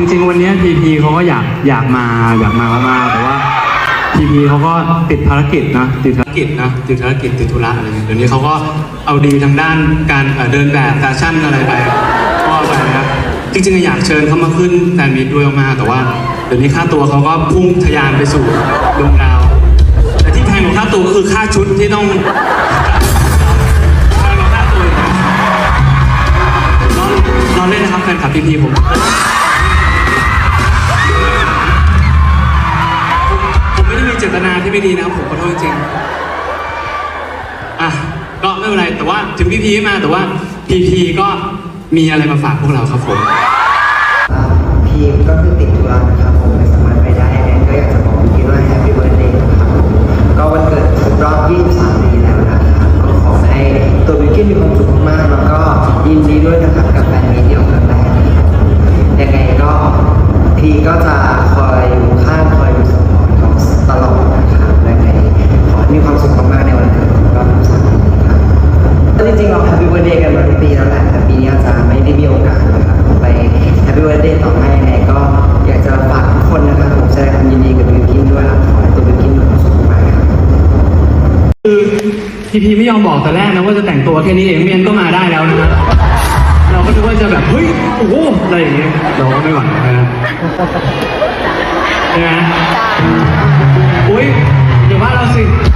จริงๆ วันนี้พีพีเขาก็อยากอยากมาอยากมามากๆแต่ว่าพีพีเขาก็ติดภารกิจนะติดภารกิจนะติดภารกิจติดธุระอะไรเงี้ยเดี๋ยวนี้เขาก็เอาดีทางด้านการเอ่อเดินแบบแฟชั่นอะไรไปก็ไปนะจริงๆอยากเชิญเขามาขึ้นแฟนมิตด้วยมากๆแต่ว่าเดี๋ยวนี้ค่าตัวเขาก็พุ่งทะยานไปสู่ดวงดาว แต่ที่แพงกว่าค่าตัวก็คือค่าชุดที่ต้องแพงกว่าค่าตัวอีกนะรอรอเล่นนะครับแฟนคลับพีพีผม ที่ไม่ดีนะครับผมขอโทษจริงๆอะก็ไม่เป็นไรแต่ว่าถึงพีพีมาแต่ว่าพีพีก็มีอะไรมาฝากพวกเราครับผมพีมก็คือติดธุระนะครับผมไม่สามารถไปได้แอนก็อยากจะบอกพี่ว่าแฮปปี้เบิร์ดเดย์นะครับผมก็วันเกิดครบรอบ23ปีแล้วนะครับก็ขอให้ตัววิกกี้มีความสุขมากๆแล้วก็ยินดีด้วยนะครับกับแฟนมีเดียวครั้งแรกนยังไงก็พีก็จะ มีความสุขมากๆในวันเกิดครบรอบ23ปีครับจริงๆเราแฮปปี้เบิร์ดเดย์กันมาทุกปีแล้วแหละแต่ปีนี้อาจจะไม่ได้มีโอกาสนะครับไปแฮปปี้เบิร์ดเดย์ต่อให้ยังไงก็อยากจะฝากทุกคนนะครับผมแสดงความยินดีกับบิวกินด้วยครับขอให้ตัวบิวกินมีความสุขมากครับคือพีพีไม่ยอมบอกแต่แรกนะว่าจะแต่งตัวแค่นี้เองไม่งั้นก็มาได้แล้วนะเราก็นึกว่าจะแบบเฮ้ยโอ้โหอะไรอย่างเงี้ยเราก็ไม่ไหวนะใช่ไหมอุ้ย Vai assim. lá.